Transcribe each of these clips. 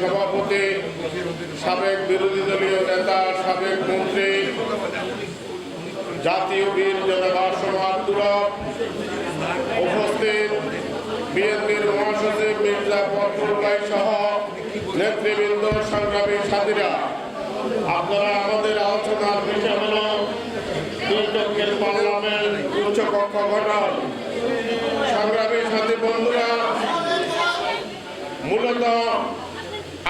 সভাপতি, সাবেক বিরোধী দলীয় নেতা, সাবেক মন্ত্রী, জাতীয় বীর জনতা সমাজ উপস্থিত, বিএনপির মহাসচিব মির্জা ফখরুল ভাই সহ নেতৃবৃন্দ, সংগ্রামী সাথীরা। আপনারা আমাদের আলোচনার বিষয় হল পক্ষের পার্লামেন্ট উচ্চ কক্ষ গঠন। সংগ্রামী সাথী বন্ধুরা, মূলত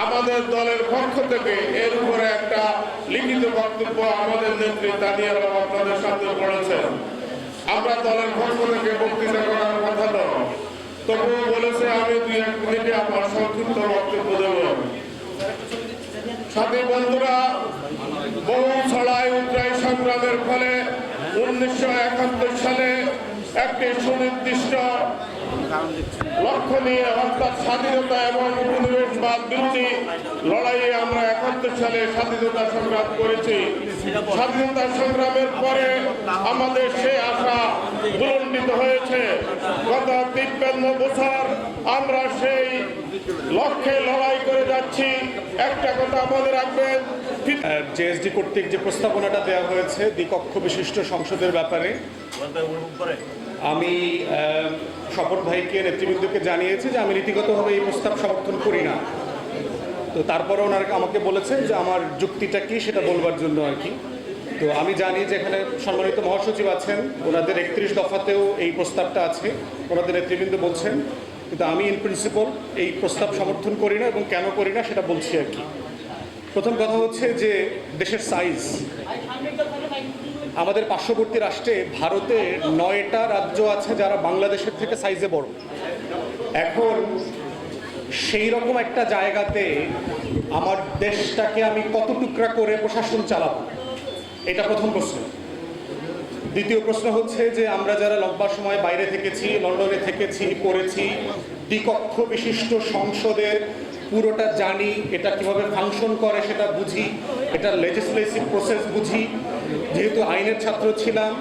আমাদের দলের পক্ষ থেকে এর উপরে একটা লিখিত বক্তব্য আমাদের নেত্রী তানিয়া রাও আপনাদের সামনে পড়েছেন আমরা দলের পক্ষ থেকে বক্তৃতা করার কথা নয় তবুও বলেছে, আমি দুই এক মিনিটে আমার সংক্ষিপ্ত বক্তব্য দেব। সাথী বন্ধুরা, বহু ছড়াই উত্তরাই সংগ্রামের ফলে উনিশশো একাত্তর সালে একটি সুনির্দিষ্ট লক্ষ্য নিয়ে অর্থাৎ স্বাধীনতা এবং উপনিবেশবাদ লড়াইয়ে আমরা একাত্তর সালে স্বাধীনতা সংগ্রাম করেছি। স্বাধীনতা সংগ্রামের পরে আমাদের সে আশা হয়েছে। গত তিপ্পান্ন বছর আমরা সেই লক্ষ্যে লড়াই করে যাচ্ছি। একটা কথা মনে রাখবেন জেএসডি কর্তৃক যে প্রস্তাবনাটা দেওয়া হয়েছে দ্বিকক্ষ বিশিষ্ট সংসদের ব্যাপারে আমি স্বপন ভাইকে, নেতৃবৃন্দকে জানিয়েছি যে আমি নীতিগতভাবে এই প্রস্তাব সমর্থন করি না। তো তারপরে ওনার আমাকে বলেছেন যে আমার যুক্তিটা কি সেটা বলবার জন্য আর কি। তো আমি জানি যে এখানে সম্মানিত মহাসচিব আছেন, ওনাদের একত্রিশ দফাতেও এই প্রস্তাবটা আছে, ওনাদের নেতৃবৃন্দ বলছেন, কিন্তু আমি ইন প্রিন্সিপাল এই প্রস্তাব সমর্থন করি না এবং কেন করি না সেটা বলছি আর কি। প্রথম কথা হচ্ছে যে দেশের সাইজ আমাদের পার্শ্ববর্তী রাষ্ট্রে ভারতে নয়টা রাজ্য আছে যারা বাংলাদেশের থেকে সাইজে বড়। এখন সেই রকম একটা জায়গাতে আমার দেশটাকে আমি কত টুকরা করে প্রশাসন চালাবো? এটা প্রথম প্রশ্ন। দ্বিতীয় প্রশ্ন হচ্ছে যে আমরা যারা লম্বা সময় বাইরে থেকেছি, লন্ডনে থেকেছি পড়েছি দ্বিকক্ষ বিশিষ্ট সংসদের পুরোটা জানি, এটা কীভাবে ফাংশন করে সেটা বুঝি, এটা লেজিসলেটিভ প্রসেস বুঝি, যেহেতু আইনের ছাত্র ছিলাম,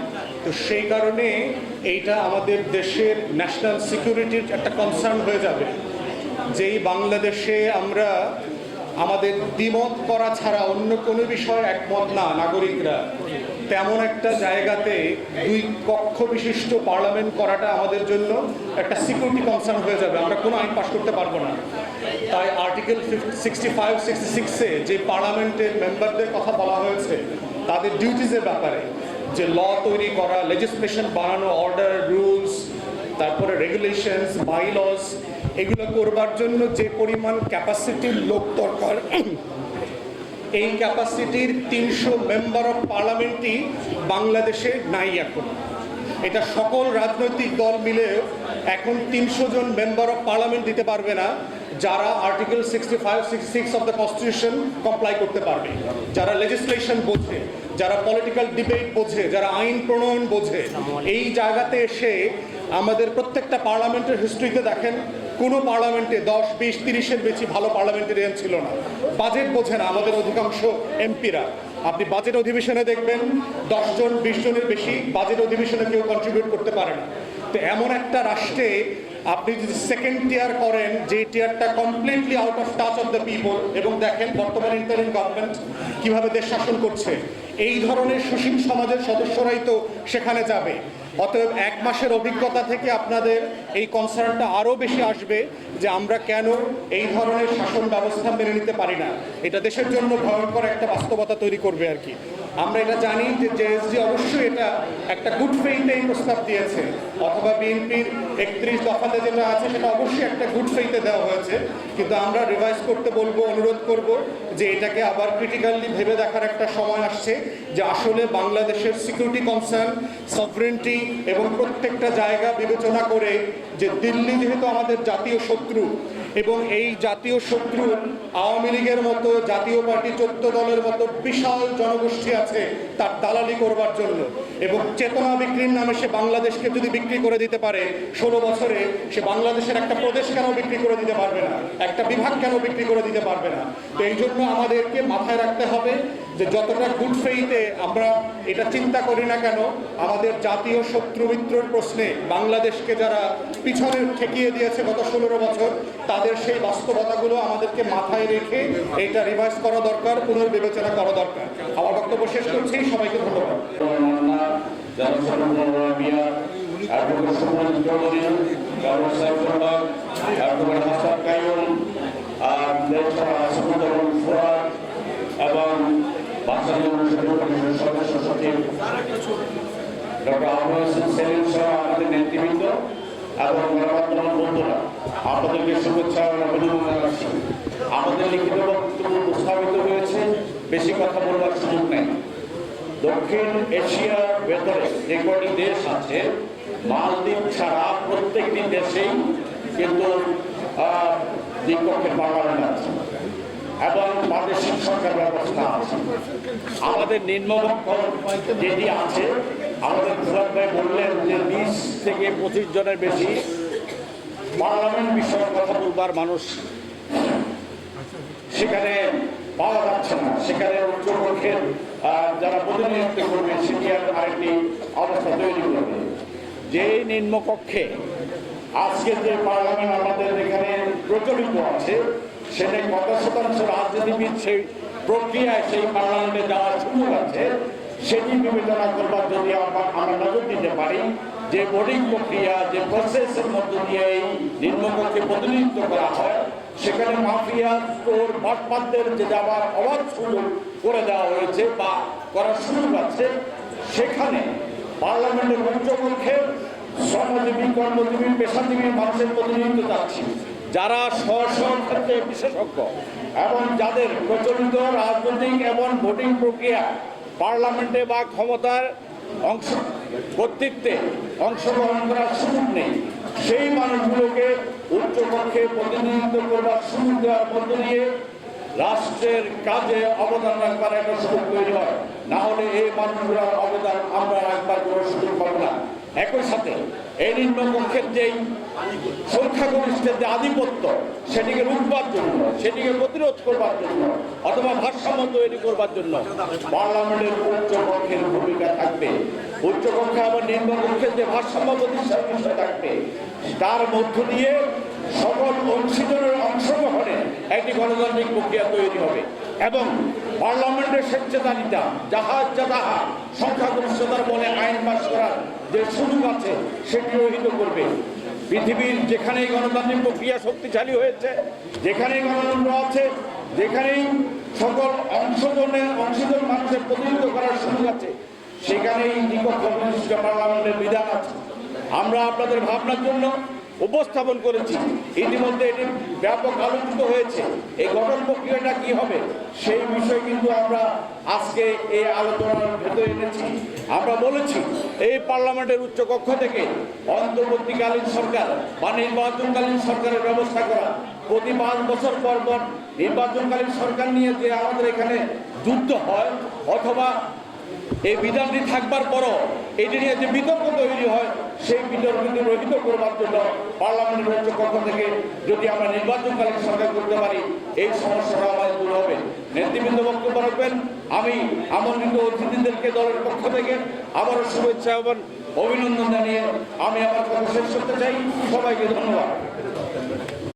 তো সেই কারণে এইটা আমাদের দেশের ন্যাশনাল সিকিউরিটির একটা কনসার্ন হয়ে যাবে। যেই বাংলাদেশে আমরা আমাদের দ্বিমত করা ছাড়া অন্য কোনো বিষয়ে একমত না, নাগরিকরা, তেমন একটা জায়গাতে দুই কক্ষ বিশিষ্ট পার্লামেন্ট করাটা আমাদের জন্য একটা সিকিউরিটি কনসার্ন হয়ে যাবে। আমরা কোনো আইন পাশ করতে পারব না। তাই আর্টিকেল সিক্সটি ফাইভ সিক্সটি সিক্সে যে পার্লামেন্টের মেম্বারদের কথা বলা হয়েছে, তাদের ডিউটিজের ব্যাপারে, যে ল তৈরি করা লেজিসলেশন বানানো অর্ডার রুলস তারপরে রেগুলেশনস বাইলস এগুলো করবার জন্য যে পরিমাণ ক্যাপাসিটির লোক দরকার, এই ক্যাপাসিটির তিনশো মেম্বার অফ পার্লামেন্টই বাংলাদেশে নাই এখন। এটা সকল রাজনৈতিক দল মিলে এখন তিনশো জন মেম্বার অফ পার্লামেন্ট দিতে পারবে না, যারা article sixty five sixty six of the constitution comply করতে পারবে। যারা লেজিসলেশন বোঝে, যারা পলিটিক্যাল ডিবেট বোঝে, যারা আইন প্রণয়ন বোঝে, এই জায়গাতে এসে আমাদের প্রত্যেকটা পার্লামেন্টের হিস্ট্রিতে দেখেন, কোনো পার্লামেন্টে দশ, বিশ, তিরিশের বেশি ভালো পার্লামেন্টেরিয়ান ছিল না। বাজেট বোঝে না আমাদের অধিকাংশ এমপিরা আপনি বাজেট অধিবেশনে দেখবেন দশজন বিশ জনের বেশি বাজেট অধিবেশনে কেউ কন্ট্রিবিউট করতে পারে না। তো এমন একটা রাষ্ট্রে আপনি যদি সেকেন্ড টিয়ার করেন, যে টিয়ারটা completely out of touch of the people এবং দেখেন বর্তমান ইন্টারিম গভর্নমেন্ট কীভাবে দেশ শাসন করছে, এই ধরনের সুশীল সমাজের সদস্যরাই তো সেখানে যাবে। অতএব এক মাসের অভিজ্ঞতা থেকে আপনাদের এই কনসার্নটা আরও বেশি আসবে যে আমরা কেন এই ধরনের শাসন ব্যবস্থা মেনে নিতে পারি না। এটা দেশের জন্য ভয়ঙ্কর একটা বাস্তবতা তৈরি করবে আর কি। আমরা এটা জানি যে জেএসডি অবশ্যই এটা একটা গুড ফেইথে এই প্রস্তাব দিয়েছে। অথবা বিএনপির একত্রিশ দফাতে যেটা আছে, সেটা অবশ্যই একটা গুড ফেইথে দেওয়া হয়েছে। কিন্তু আমরা রিভাইজ করতে বলব, অনুরোধ করব যে এটাকে আবার ক্রিটিক্যালি ভেবে দেখার একটা সময় আসছে যে আসলে বাংলাদেশের সিকিউরিটি কনসার্ন সফরেন্টি এবং প্রত্যেকটা জায়গা বিবেচনা করে যে দিল্লি যেহেতু আমাদের জাতীয় শত্রু এবং এই জাতীয় শত্রু আওয়ামী লীগের মতো জাতীয় পার্টি চোদ্দ দলের মতো বিশাল জনগোষ্ঠী আছে তার দালালি করবার জন্য। এবং চেতনা বিক্রির নামে সে বাংলাদেশকে যদি বিক্রি করে দিতে পারে, ষোলো বছরে সে বাংলাদেশের একটা প্রদেশ কেন বিক্রি করে দিতে পারবে না? একটা বিভাগ কেন বিক্রি করে দিতে পারবে না? তো এই জন্য আমাদেরকে মাথায় রাখতে হবে যে যতটা গুড ফেইতে আমরা এটা চিন্তা করি না কেন, আমাদের জাতীয় শত্রু মিত্রর প্রশ্নে বাংলাদেশকে যারা পিছনে ঠেকিয়ে দিয়েছে গত ষোলো বছর, তাদের সেই বাস্তবতাগুলো আমাদেরকে মাথায় রেখে এটা রিভাইজ করা দরকার, পুনর্বিবেচনা করা দরকার। আমার বক্তব্য শেষ করছি, সবাইকে ধন্যবাদ। এবং ডক্টর আবুল হোসেন সেলিম সহ আমাদের নেতৃবৃন্দ এবং গণমাধ্যমের বন্ধুরা। আপনাদেরকে শুভেচ্ছা এবং অভিনন্দন জানাচ্ছি। আমাদের লিখিত বক্তব্য উপস্থাপিত হয়েছে, বেশি কথা বলবার সুযোগ নেই। দক্ষিণ এশিয়ার ভেতরে যে কটি দেশ আছে, মালদ্বীপ ছাড়া প্রত্যেকটি দেশেই কিন্তু দ্বিপক্ষের পার্লামেন্ট আছে এবং প্রাদেশিক সরকার ব্যবস্থা আছে। আমাদের নিম্নপক্ষ যেটি আছে, আমাদের ভাই বললেন যে বিশ থেকে পঁচিশ জনের বেশি পার্লামেন্ট বিষয়ে কথা বলবার মানুষ সেখানে পাওয়া যাচ্ছে না। সেখানে উচ্চপক্ষের যারা প্রতিনিধিত্ব করবে সেটি আর আরেকটি অবস্থা তৈরি করবে। যেই নিম্নকক্ষে আজকে যে পার্লামেন্ট আমাদের এখানে প্রচলিত আছে সেটা কত শতাংশ রাজনীতিবিদ সেই প্রক্রিয়ায় সেই পার্লামেন্টে যাওয়ার সুযোগ আছে, সেটি বিবেচনা করবার যদি আমরা নজর দিতে পারি যে ভোটিং প্রক্রিয়া, যে প্রসেসের মধ্য দিয়ে এই নিম্নকক্ষে প্রতিনিধিত্ব করা হয়, সেখানে মাফিয়া চোর বাটপাতদের যে যাওয়ার অবাধ সুযোগ করে দেওয়া হয়েছে বা করার সুযোগ আছে, সেখানে পার্লামেন্টের উচ্চকক্ষে শ্রমজীবী, কর্মজীবী, পেশাজীবী মানুষের প্রতিনিধিত্ব চাচ্ছি। যারা স্ব বিশেষজ্ঞ এবং যাদের প্রচলিত রাজনৈতিক এবং ভোটিং প্রক্রিয়া পার্লামেন্টে বা ক্ষমতার অংশ কর্তৃত্বে অংশগ্রহণ করার সুযোগ নেই। সেই মানুষগুলোকে উচ্চপক্ষে প্রতিনিধিত্ব করবার সুযোগ দেওয়ার মধ্য দিয়ে রাষ্ট্রের কাজে অবদান রাখবার একটা সুযোগ তৈরি হয়। না হলে এই মানুষগুলোর অবদান আমরা রাখবার কোনো সুযোগ পাবো না। একই সাথে এই নিম্নকক্ষের যেই সংখ্যাগরিষ্ঠের যে আধিপত্য, সেটিকে রুখবার জন্য, সেটিকে প্রতিরোধ করবার জন্য অথবা ভারসাম্য তৈরি করবার জন্য পার্লামেন্টের উচ্চকক্ষের ভূমিকা থাকবে। উচ্চকক্ষে আবার নিম্নকক্ষের যে ভারসাম্য প্রতিষ্ঠার বিষয় থাকবে। তার মধ্য দিয়ে সকল অংশীজনের অংশগ্রহণে একটি গণতান্ত্রিক প্রক্রিয়া তৈরি হবে এবং পার্লামেন্টের স্বেচ্ছাচারিতা জাহাজ যা তাহা সংখ্যাগরিষ্ঠতার বলে আইন পাস করার যে সুযোগ আছে, সেটি রহিত করবে। পৃথিবীর যেখানেই গণতান্ত্রিক প্রক্রিয়া শক্তিশালী হয়েছে, যেখানেই গণতন্ত্র আছে, যেখানেই সকল অংশগ্রহণের অংশীদার মানুষের প্রতিনিধিত্ব করার সুযোগ আছে, সেখানেই পার্লামেন্টের বিধান আছে। আমরা আপনাদের ভাবনার জন্য উপস্থাপন করেছি। ইতিমধ্যে এটি ব্যাপক আলোচিত হয়েছে। এই গঠন প্রক্রিয়াটা কি হবে, সেই বিষয় কিন্তু আমরা আজকে এই আলোচনার ভেতরে এনেছি। আমরা বলেছি, এই পার্লামেন্টের উচ্চ কক্ষ থেকে অন্তর্বর্তীকালীন সরকার বা নির্বাচনকালীন সরকারের ব্যবস্থা করা, প্রতি পাঁচ বছর পর পর নির্বাচনকালীন সরকার নিয়ে যে আমাদের এখানে যুদ্ধ হয়, অথবা এই বিধানটি থাকবার পরও এটি নিয়ে যে বিতর্ক তৈরি হয়, সেই বিতর্ককে রহিত করবার জন্য পার্লামেন্টের উচ্চ কক্ষ থেকে যদি আমরা নির্বাচনকালীন সরকার করতে পারি, এই সমস্যাটা আমাদের দূর হবে। নেতৃবৃন্দ বক্তব্য রাখবেন। আমি আমন্ত্রিত অতিথিদেরকে দলের পক্ষ থেকে আবারও শুভেচ্ছা এবং অভিনন্দন জানিয়ে আমি আমার কথা শেষ করতে চাই। সবাইকে ধন্যবাদ।